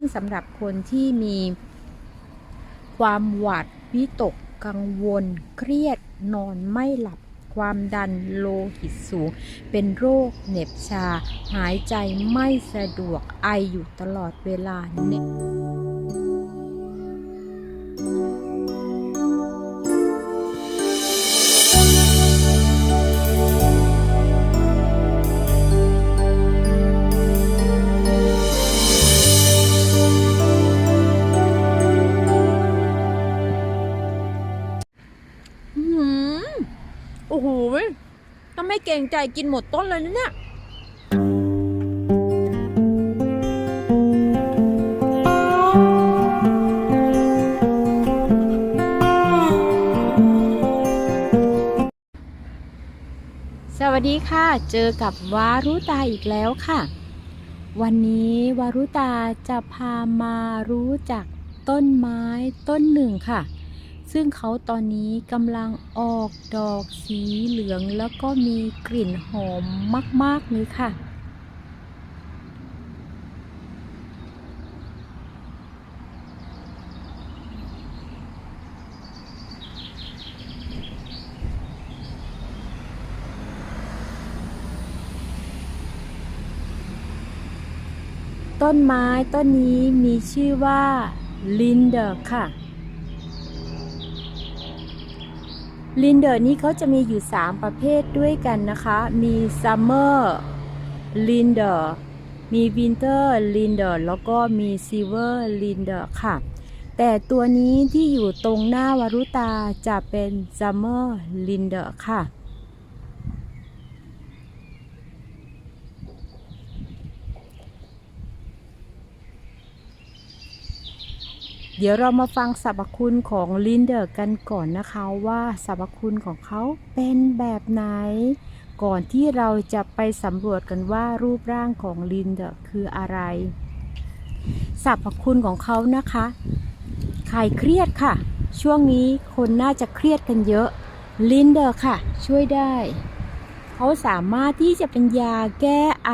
่งสำหรับคนที่มีความหวาดวิตกกังวล เครียดนอนไม่หลับความดันโลหิตสูง เป็นโรคเหน็บชา หายใจไม่สะดวกไออยู่ตลอดเวลาเนี่ย ใจกินหมดต้นเลยนะเนี่ยสวัสดีค่ะ เจอกับวารุตาอีกแล้วค่ะ วันนี้วารุตาจะพามารู้จักต้นไม้ต้นหนึ่งค่ะ ซึ่งเขาตอนนี้กำลังออกดอกสีเหลืองแล้วก็มีกลิ่นหอมมาก ๆ เลยค่ะ ต้นไม้ต้นนี้มีชื่อว่าลินเดอร์ค่ะ ลินเดอร์นี้เขาจะมีอยู่ 3 ประเภทด้วยกันนะคะ มีซัมเมอร์ลินเดอร์มีวินเตอร์ลินเดอร์แล้วก็มีซิเวอร์ลินเดอร์ค่ะ แต่ตัวนี้ที่อยู่ตรงหน้าวารุตาจะเป็นซัมเมอร์ลินเดอร์ค่ะ เดี๋ยวเรามาฟังสรรพคุณของลินเดอร์กันก่อนนะคะว่าสรรพคุณของเขาเป็นแบบไหน ก่อนที่เราจะไปสำรวจกันว่ารูปร่างของลินเดอร์คืออะไรสรรพคุณของเขานะคะคลายเครียดค่ะ ช่วงนี้คนน่าจะเครียดกันเยอะลินเดอร์ค่ะ ช่วยได้ เขาสามารถที่จะเป็นยาแก้ไอ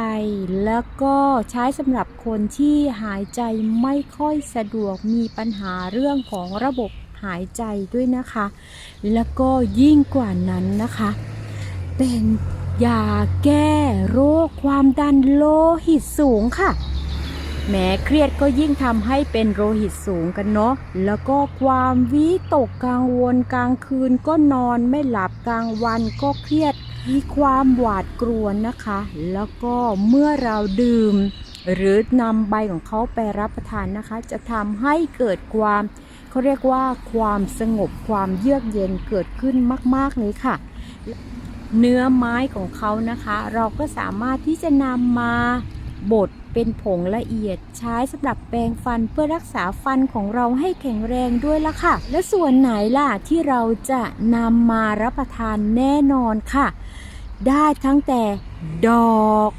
แล้วก็ใช้สำหรับคนที่หายใจไม่ค่อยสะดวกมีปัญหาเรื่องของระบบหายใจด้วยนะคะ แล้วก็ยิ่งกว่านั้นนะคะ เป็นยาแก้โรคความดันโลหิตสูงค่ะ แม้เครียดก็ยิ่งทำให้เป็นโลหิตสูงกันเนาะ แล้วก็ความวิตกกังวลกลางคืนก็นอนไม่หลับกลางวันก็เครียด มีความหวาดกลัวนะคะ แล้วก็เมื่อเราดื่ม หรือนำใบของเขาไปรับประทานนะคะ จะทำให้เกิดความเขาเรียกว่าความสงบความเยือกเย็นเกิดขึ้นมาก ๆ เลยค่ะ เนื้อไม้ของเขานะคะ เราก็สามารถที่จะนำมาบดเป็นผงละเอียดใช้สำหรับแปรงฟันเพื่อรักษาฟันของเราให้แข็งแรงด้วยละค่ะ และส่วนไหนล่ะที่เราจะนำมารับประทานแน่นอนค่ะ ได้ทั้งแต่ดอก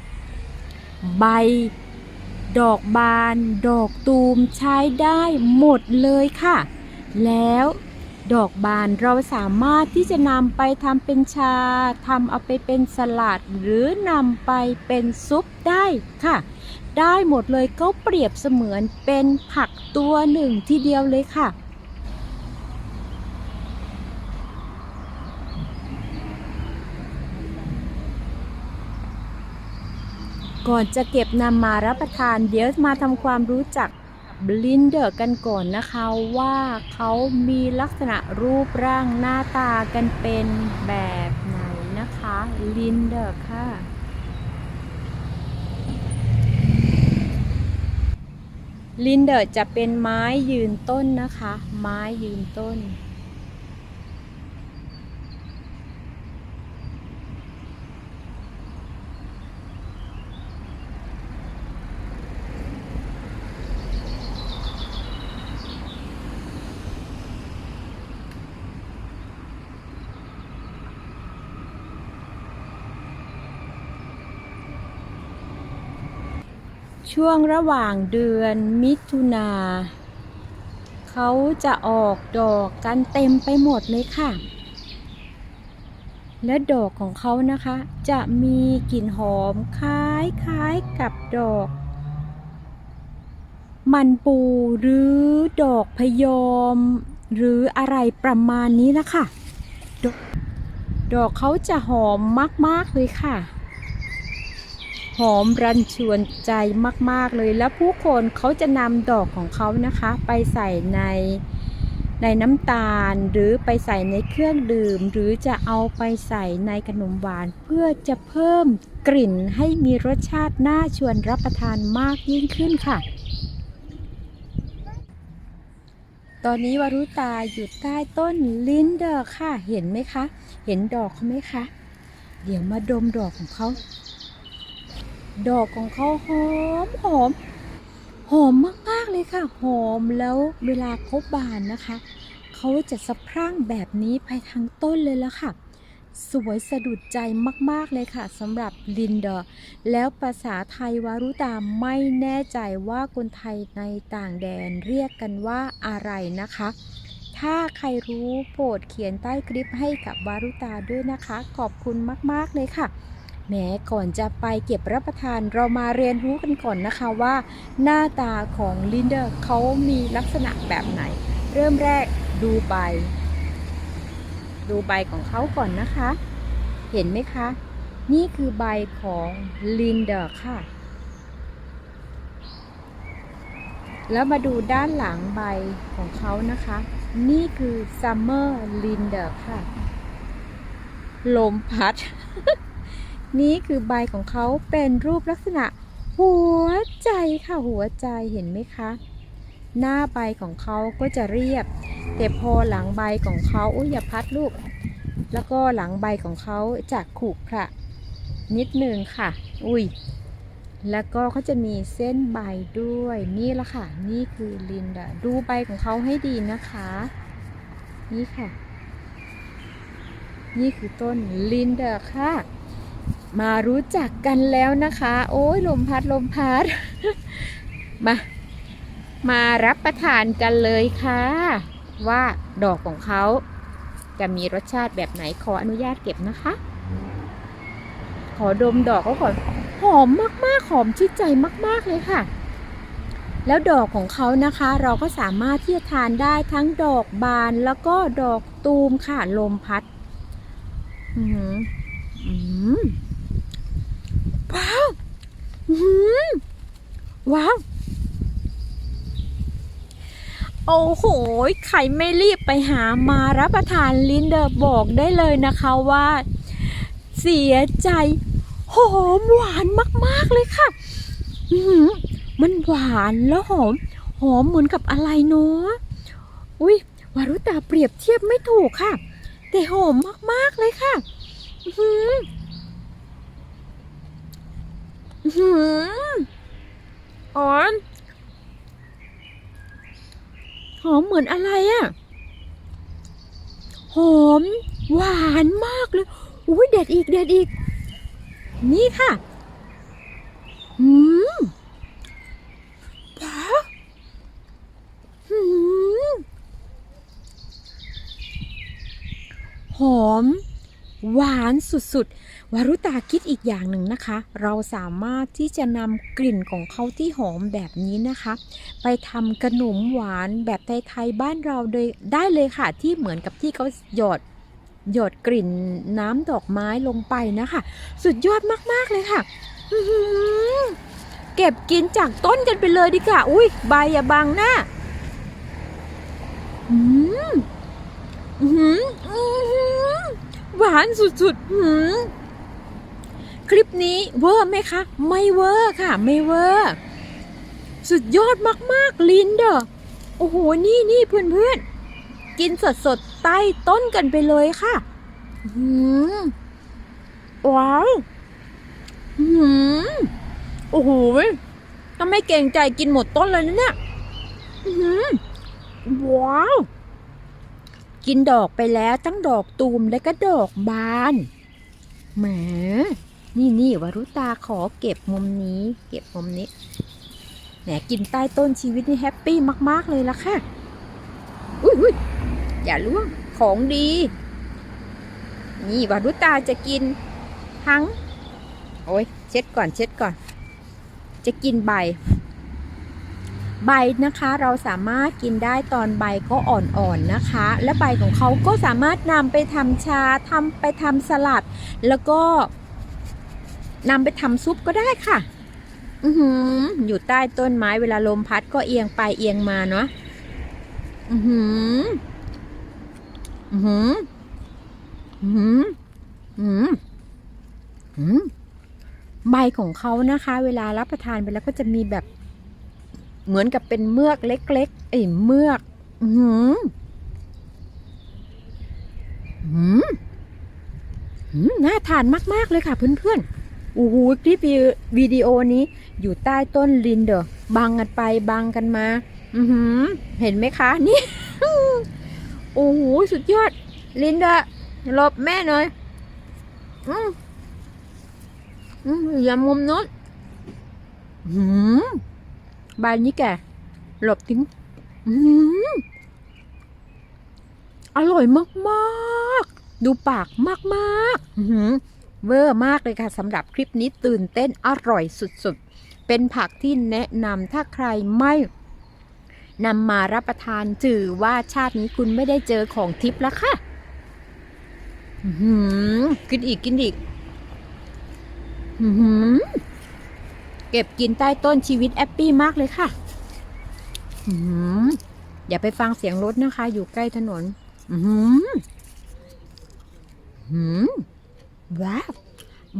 ใบ ดอกบาน ดอกตูมใช้ได้หมดเลยค่ะ แล้วดอกบานเราสามารถที่จะนำไปทำเป็นชาทำเอาไปเป็นสลัด หรือนำไปเป็นซุปได้ค่ะ ได้หมดเลยก็เปรียบเสมือนเป็นผักตัวหนึ่งทีเดียวเลยค่ะ ก่อนจะเก็บนำมารับประทาน เดี๋ยวมาทำความรู้จักบลินเดอร์กันก่อนนะคะว่าเขามีลักษณะรูปร่างหน้าตากันเป็นแบบไหนนะคะลินเดอร์ค่ะลินเดอร์จะเป็นไม้ยืนต้นนะคะ ไม้ยืนต้น ช่วงระหว่างเดือนมิถุนาเขาจะออกดอกกันเต็มไปหมดเลยค่ะ และดอกของเขานะคะ จะมีกลิ่นหอมคล้ายคล้ายๆกับดอก มันปูหรือดอกพยอม หรืออะไรประมาณนี้นะคะดอกดอกเขาจะหอมมาก ๆ เลยค่ะ หอมรันชวนใจมาก ๆ เลย แล้วผู้คนเขาจะนำดอกของเขานะคะ ไปใส่ในในน้ำตาลหรือไปใส่ในเครื่องดื่ม หรือจะเอาไปใส่ในขนมหวาน เพื่อจะเพิ่มกลิ่นให้มีรสชาติน่าชวนรับประทานมากยิ่งขึ้นค่ะ ตอนนี้วารุตาอยู่ใต้ต้นลินเดอร์ค่ะ เห็นไหมคะ เห็นดอกเขาไหมคะ เดี๋ยวมาดมดอกของเขา ดอกของเขาหอมหอมหอมมากๆเลยค่ะ หอมแล้วเวลาเขาบานนะคะ เขาจะสะพรั่งแบบนี้ไปทั้งต้นเลยละค่ะ สวยสะดุดใจมากๆเลยค่ะสำหรับลินเดอร์ แล้วภาษาไทยวารุตาไม่แน่ใจว่าคนไทยในต่างแดนเรียกกันว่าอะไรนะคะ ถ้าใครรู้โปรดเขียนใต้คลิปให้กับวารุตาด้วยนะคะ ขอบคุณมากๆเลยค่ะ แม้ก่อนจะไปเก็บรับประทานเรามาเรียนรู้กันก่อนนะคะว่า หน้าตาของลินเดอร์เขามีลักษณะแบบไหน เริ่มแรกดูใบ ดูใบของเขาก่อนนะคะ เห็นไหมคะ นี่คือใบของลินเดอร์ค่ะ แล้วมาดูด้านหลังใบของเขานะคะ นี่คือซัมเมอร์ลินเดอร์ค่ะ ลมพัด นี่คือใบของเขาเป็นรูปลักษณะ หัวใจค่ะหัวใจเห็นไหมคะ หน้าใบของเขาก็จะเรียบ แต่พอหลังใบของเขาอุ้ยอย่าพัดลูก แล้วก็หลังใบของเขาจะขรุขระนิดนึงค่ะ อุ้ยแล้วก็เขาจะมีเส้นใบด้วย นี่ละค่ะ นี่คือลินดาดูใบของเขาให้ดีนะคะ นี่ค่ะ นี่คือต้นลินเดอร์ค่ะ มารู้จักกันแล้วนะคะ โอ้ยลมพัดลมพัด มา มารับประทานกันเลยค่ะ ว่าดอกของเขาจะมีรสชาติแบบไหนขออนุญาตเก็บนะคะ ขอดมดอกเขาก่อนหอมมากๆหอมชื่นใจมาก ๆเลยค่ะ แล้วดอกของเขานะคะ เราก็สามารถที่จะทานได้ทั้งดอกบานแล้วก็ดอกตูมค่ะลมพัด อือหืออืม ว้าวหือว้าว โอ้โห ใครไม่รีบไปหามารับประทานลินเดอร์บอกได้เลยนะคะว่า เสียใจหอมหวานมาก ๆ เลยค่ะหือมันหวานแล้วหอม หอมเหมือนกับอะไรเนาะอุ้ยวารุตาเปรียบเทียบไม่ถูกค่ะ แต่หอมมาก ๆ เลยค่ะอื หืออื้อหืออ๋อหอมเหมือนอะไรอะหอม หวานมากเลย อุ้ยเด็ดอีกเด็ดอีก นี่ค่ะ อืมว้าวอืมหอม หวานสุดๆ วารุตาคิดอีกอย่างหนึ่งนะคะ เราสามารถที่จะนำกลิ่นของเขาที่หอมแบบนี้นะคะ ไปทำขนมหวานแบบไทยๆบ้านเราโดยได้เลยค่ะ ที่เหมือนกับที่เขาหยอดหยดกลิ่นน้ำดอกไม้ลงไปนะคะ สุดยอดมากๆเลยค่ะเก็บกินจากต้นกันไปเลยดีกว่าอุ้ยใบอย่าบังหน้าอืมอื้อหือหือ หวานสุดๆหือคลิปนี้เวอร์ไหมคะ ไม่เวอร์ค่ะ ไม่เวอร์สุดยอดมากๆ ลินเดอโอ้โห นี่นี่เพื่อนๆ กินสดๆ ใต้ต้นกันไปเลยค่ะอืมว้าวอืมโอ้โหถ้าไม่เก่งใจกินหมดต้นเลยนะเนี่ยหือว้าว กินดอกไปแล้วทั้งดอกตูมและก็ดอกบานแหมนี่นี่วรุตาขอเก็บมุมนี้ เก็บมุมนี้แหมกินใต้ต้นชีวิตนี่แฮปปี้มาก ๆ เลยละค่ะ อุ้ยอุ้ยอย่าล่วงของดี นี่วารุตาจะกินทั้ง โอ้ยเช็ดก่อนเช็ดก่อน จะกินใบ ใบนะคะเราสามารถกินได้ตอนใบก็อ่อนๆนะคะ และใบของเขาก็สามารถนำไปทำชาทำไปทำสลัด แล้วก็นำไปทำซุปก็ได้ค่ะอือหืออยู่ใต้ต้นไม้เวลาลมพัดก็เอียงไปเอียงมาเนาะอือหืออือหืออือหืออือหือใบของเขานะคะ เวลารับประทานไปแล้วก็จะมีแบบ เหมือนกับเป็นเมือกเล็กๆไอ้เมือกอือหืออือหือน่าทานมากๆเลยค่ะเพื่อนๆโอ้โหคลิปวิดีโอนี้ อยู่ใต้ต้นลินเดอร์บังกันไปบังกันมา อือหือเห็นไหมคะนี่โอ้โหสุดยอด ลินเดอร์หลบแม่หน่อยอืมอืมอย่ามุมนู้นอืม บานนี้แกหลบทิ้งอร่อยมากๆ ดูปากมากๆเวอร์มากเลยค่ะสำหรับคลิปนี้ตื่นเต้นอร่อยสุดๆ เป็นผักที่แนะนำถ้าใครไม่นำมารับประทานจือว่าชาตินี้คุณไม่ได้เจอของทิพย์แล้วค่ะกินอีกกินอีก อื้อหือ เก็บกินใต้ต้นชีวิตแอปปี้มากเลยค่ะอย่าไปฟังเสียงรถนะคะ อยู่ใกล้ถนน อือหือหืมว้าว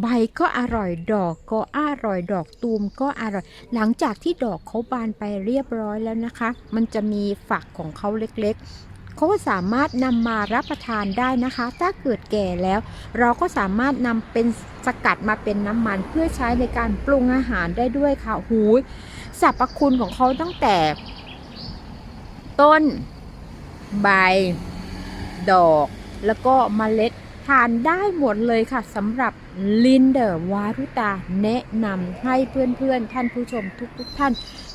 ใบก็อร่อยดอกก็อร่อยดอกตูมก็อร่อย หลังจากที่ดอกเขาบานไปเรียบร้อยแล้วนะคะ มันจะมีฝักของเขาเล็ก เขาก็สามารถนำมารับประทานได้นะคะ ถ้าเกิดแก่แล้ว เราก็สามารถนำเป็นสกัดมาเป็นน้ำมันเพื่อใช้ในการปรุงอาหารได้ด้วยค่ะหูยสรรพคุณของเขาตั้งแต่ ต้น ใบ ดอก แล้วก็เมล็ดทานได้หมดเลยค่ะสำหรับลินเดอร์วารุตาแนะนำให้เพื่อนๆ ท่านผู้ชมทุกๆทท่าน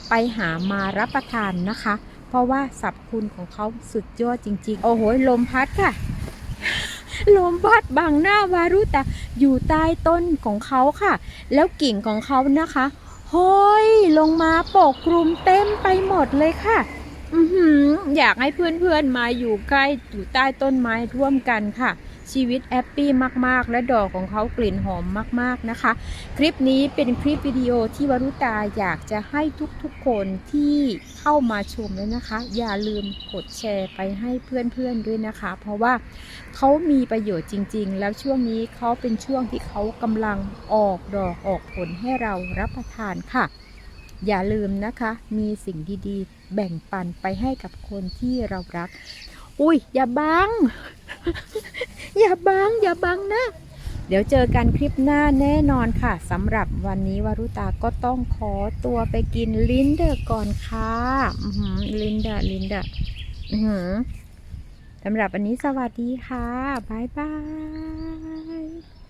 ไปหามารับประทานนะคะ เพราะว่าสรรพคุณของเขาสุดยอดจริง ๆ โอ้โห ลมพัดค่ะ ลมพัดบังหน้าวารุตาอยู่ใต้ต้นของเขาค่ะ แล้วกิ่งของเขานะคะห้อยลงมาปกคลุมเต็มไปหมดเลยค่ะอือหืออยากให้เพื่อนๆมาอยู่ใกล้อยู่ใต้ต้นไม้ร่วมกันค่ะ ชีวิตแอปปี้มากๆ และดอกของเขากลิ่นหอมมากๆนะคะ คลิปนี้เป็นคลิปวิดีโอที่วรุตาอยากจะให้ทุกๆคนที่เข้ามาชมแล้วนะคะ อย่าลืมกดแชร์ไปให้เพื่อนๆด้วยนะคะ เพราะว่าเขามีประโยชน์จริง ๆ แล้วช่วงนี้เขาเป็นช่วงที่เขากำลังออกดอกออกผลให้เรารับประทานค่ะอย่าลืมนะคะ มีสิ่งดีๆ แบ่งปันไปให้กับคนที่เรารัก อุ้ย อย่าบัง อย่าบังอย่าบังนะ เดี๋ยวเจอกันคลิปหน้าแน่นอนค่ะสำหรับวันนี้วารุตาก็ต้องขอตัวไปกินลินเดอร์ก่อนค่ะลินเดอร์ลินเดอร์สำหรับวันนี้สวัสดีค่ะ บ๊ายบาย